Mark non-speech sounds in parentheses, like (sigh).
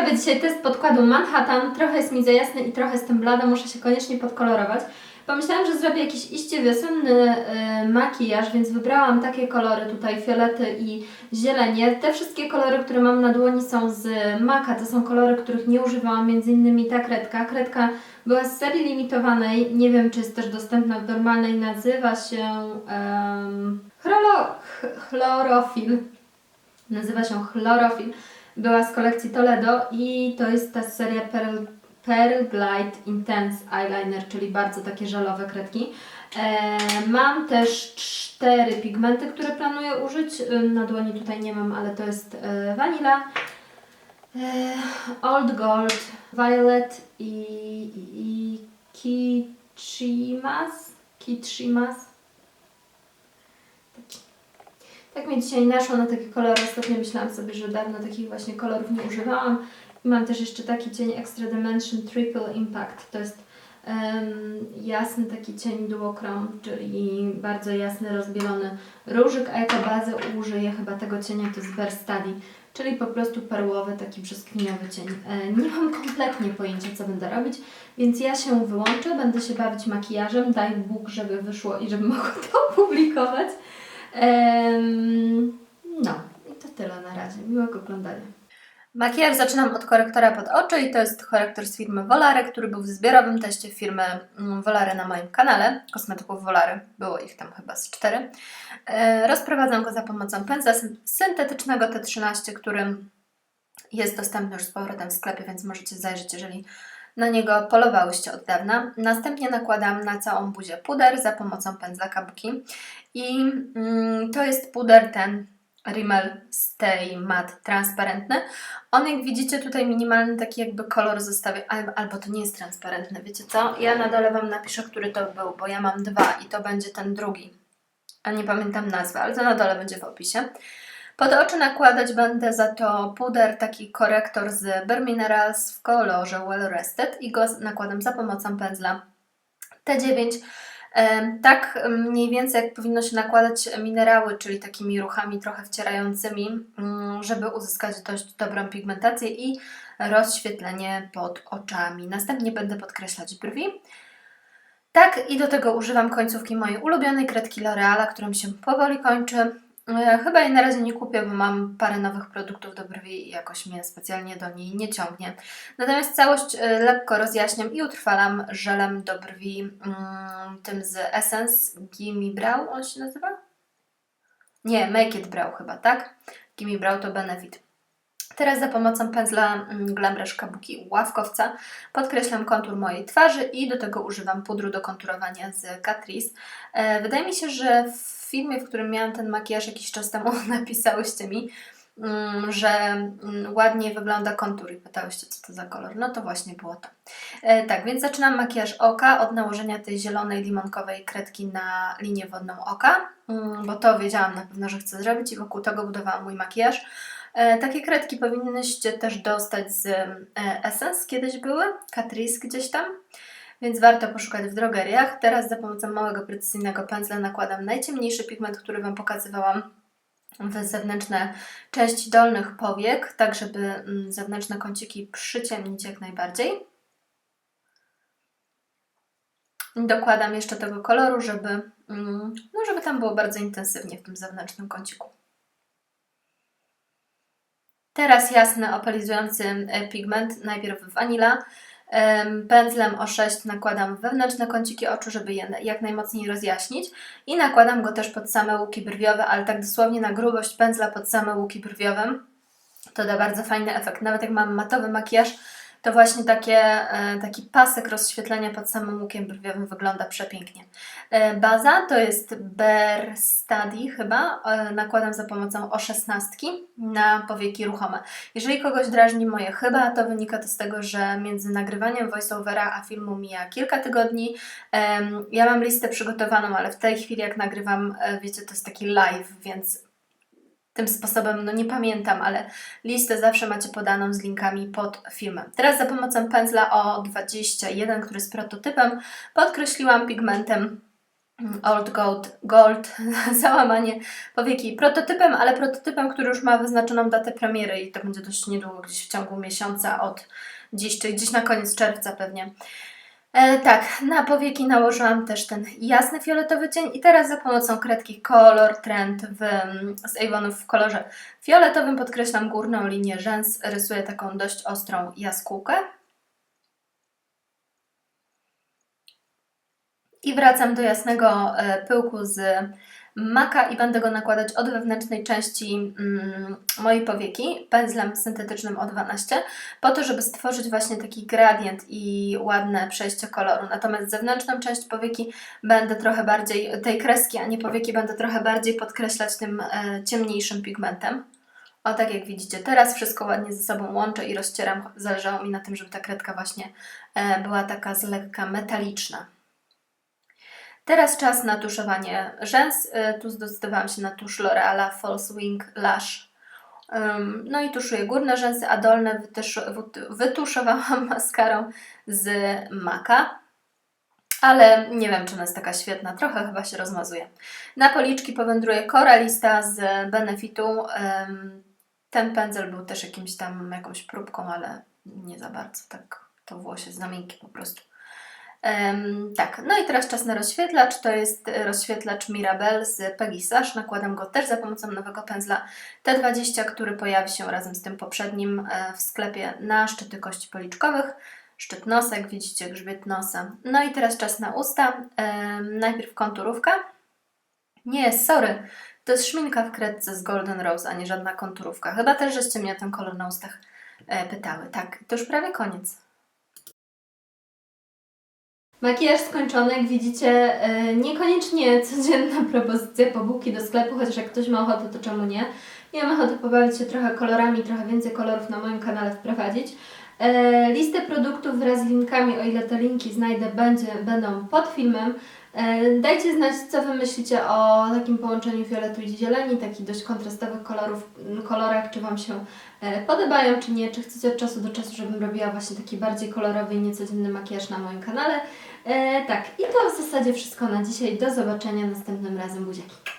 robię dzisiaj test podkładu Manhattan. Trochę jest mi za jasny i trochę jestem blada, muszę się koniecznie podkolorować. Pomyślałam, że zrobię jakiś iście wiosenny y, makijaż, więc wybrałam takie kolory tutaj, fiolety i zielenie. Te wszystkie kolory, które mam na dłoni są z Maka, to są kolory, których nie używałam, między innymi ta kredka. Kredka była z serii limitowanej, nie wiem czy jest też dostępna w normalnej, nazywa się chlorofil. Nazywa się Chlorofil. Była z kolekcji Toledo i to jest ta seria Pearl, Pearl Glide Intense Eyeliner, czyli bardzo takie żelowe kredki. E, mam też cztery pigmenty, które planuję użyć. Na dłoni tutaj nie mam, ale to jest e, Vanilla, e, Old Gold, Violet i, i, i Kichimas. Kichimas. Tak mi dzisiaj naszło na takie kolory. Ostatnio myślałam sobie, że dawno takich właśnie kolorów nie używałam. I mam też jeszcze taki cień Extra Dimension Triple Impact. To jest em, jasny taki cień duochrome, czyli bardzo jasny, rozbielony różyk, a jako bazę użyję chyba tego cienia, to jest Bear Study, czyli po prostu perłowy, taki brzoskwiniowy cień. E, nie mam kompletnie pojęcia, co będę robić, więc ja się wyłączę, będę się bawić makijażem, daj Bóg, żeby wyszło i żebym mogła to (laughs) opublikować. No, i to tyle na razie. Miłego oglądania. Makijaż zaczynam od korektora pod oczy i to jest korektor z firmy Volare, który był w zbiorowym teście firmy mm, Volare na moim kanale, kosmetyków Volare, było ich tam chyba z cztery. E, rozprowadzam go za pomocą pędzla syn- syntetycznego T13, który jest dostępny już z powrotem w sklepie, więc możecie zajrzeć, jeżeli na niego polowałyście od dawna. Następnie nakładam na całą buzię puder za pomocą pędzla Kabuki i mm, to jest puder ten Rimmel Stay Matte transparentny. On jak widzicie tutaj minimalny taki jakby kolor zostawia, al- albo to nie jest transparentny, wiecie co? Ja na dole Wam napiszę, który to był, bo ja mam dwa i to będzie ten drugi. A nie pamiętam nazwy, ale to na dole będzie w opisie. Pod oczy nakładać będę za to puder, taki korektor z Bare Minerals w kolorze Well Rested i go nakładam za pomocą pędzla T9. Em, Tak mniej więcej jak powinno się nakładać minerały, czyli takimi ruchami trochę wcierającymi, mm, żeby uzyskać dość dobrą pigmentację i rozświetlenie pod oczami. Następnie będę podkreślać brwi. Tak, i do tego używam końcówki mojej ulubionej kredki L'Oreala, którą się powoli kończy. E, Chyba jej na razie nie kupię, bo mam parę nowych produktów do brwi i jakoś mnie specjalnie do niej nie ciągnie. Natomiast całość e, lekko rozjaśniam i utrwalam żelem do brwi, mm, tym z Essence Gimme Brow, on się nazywa? Nie, Make It Brow chyba, tak? Gimme Brow to Benefit. Teraz za pomocą pędzla mm, Glam Brush Kabuki ławkowca podkreślam kontur mojej twarzy i do tego używam pudru do konturowania z Catrice. E, Wydaje mi się, że w filmie, w którym miałam ten makijaż jakiś czas temu, (laughs) napisałyście mi, mm, że mm, ładnie wygląda kontur i pytałyście, co to za kolor. No to właśnie było to. E, tak, więc zaczynam makijaż oka od nałożenia tej zielonej limonkowej kredki na linię wodną oka, bo to wiedziałam na pewno, że chcę zrobić i wokół tego budowałam mój makijaż. E, takie kredki powinnyście też dostać z e, Essence, kiedyś były, Catrice gdzieś tam, więc warto poszukać w drogeriach. Teraz za pomocą małego precyzyjnego pędzla nakładam najciemniejszy pigment, który Wam pokazywałam w zewnętrzne części dolnych powiek, tak żeby mm, zewnętrzne kąciki przyciemnić jak najbardziej. Dokładam jeszcze tego koloru, żeby, mm, no żeby tam było bardzo intensywnie w tym zewnętrznym kąciku. Teraz jasny, opalizujący e, pigment, najpierw wanila. Em, Pędzlem O6 nakładam wewnętrzne kąciki oczu, żeby je jak najmocniej rozjaśnić i nakładam go też pod same łuki brwiowe, ale tak dosłownie na grubość pędzla pod same łuki brwiowe. To da bardzo fajny efekt. Nawet jak mam matowy makijaż, to właśnie takie, e, taki pasek rozświetlenia pod samym łukiem brwiowym wygląda przepięknie. E, Baza to jest Bear Study chyba. E, Nakładam za pomocą O16 na powieki ruchome. Jeżeli kogoś drażni moje chyba, to wynika to z tego, że między nagrywaniem voiceovera a filmu mija kilka tygodni. Ja mam listę przygotowaną, ale w tej chwili jak nagrywam, wiecie, to jest taki live, więc tym sposobem, no nie pamiętam, ale listę zawsze macie podaną z linkami pod filmem. Teraz za pomocą pędzla O21, który jest prototypem, podkreśliłam pigmentem mm, Old Gold, Gold, (laughs) załamanie powieki prototypem, ale prototypem, który już ma wyznaczoną datę premiery i to będzie dość niedługo, gdzieś w ciągu miesiąca od dziś, czyli gdzieś na koniec czerwca pewnie. E, tak, na powieki nałożyłam też ten jasny fioletowy cień i teraz za pomocą kredki Color Trend w, z Avonów w kolorze fioletowym podkreślam górną linię rzęs, rysuję taką dość ostrą jaskółkę. I wracam do jasnego e, pyłku z maka i będę go nakładać od wewnętrznej części mm, mojej powieki pędzlem syntetycznym o 12 po to, żeby stworzyć właśnie taki gradient i ładne przejście koloru. Natomiast zewnętrzną część powieki będę trochę bardziej, tej kreski, a nie powieki, będę trochę bardziej podkreślać tym e, ciemniejszym pigmentem. O tak jak widzicie, teraz wszystko ładnie ze sobą łączę i rozcieram. Zależało mi na tym, żeby ta kredka właśnie e, była taka z lekka metaliczna. Teraz czas na tuszowanie rzęs. Y, Tu zdecydowałam się na tusz L'Oreala False Wing Lash. No i tuszuję górne rzęsy, a dolne wytuszowałam (laughs) maskarą z Maka. Ale nie wiem, czy ona jest taka świetna. Trochę chyba się rozmazuje. Na policzki powędruje Koralista z Benefitu. Ten pędzel był też jakimś tam, jakąś próbką, ale nie za bardzo. Tak, to włosie miękkie po prostu. Em, tak, no i teraz czas na rozświetlacz. To jest e, rozświetlacz Mirabelle z Peggy Sash. Nakładam go też za pomocą nowego pędzla T20, który pojawi się razem z tym poprzednim e, w sklepie na szczyty kości policzkowych. Szczyt nosa, widzicie, grzbiet nosa. No i teraz czas na usta. Em, najpierw konturówka. Nie, sorry, to jest szminka w kredce z Golden Rose, a nie żadna konturówka. Chyba też żeście mnie o ten kolor na ustach e, pytały. Tak, to już prawie koniec. Makijaż skończony, jak widzicie, e, niekoniecznie codzienna (laughs) propozycja po bułki do sklepu, chociaż jak ktoś ma ochotę, to czemu nie? Ja mam ochotę pobawić się trochę kolorami, trochę więcej kolorów na moim kanale wprowadzić. E, listę produktów wraz z linkami, o ile te linki znajdę, będzie, będą pod filmem. E, dajcie znać, co Wy myślicie o takim połączeniu fioletu i zieleni, takich dość kontrastowych kolorów, kolorach, czy Wam się e, podobają, czy nie, czy chcecie od czasu do czasu, żebym robiła właśnie taki bardziej kolorowy i niecodzienny makijaż na moim kanale. E, tak, i to w zasadzie wszystko na dzisiaj. Do zobaczenia następnym razem. Buziaki.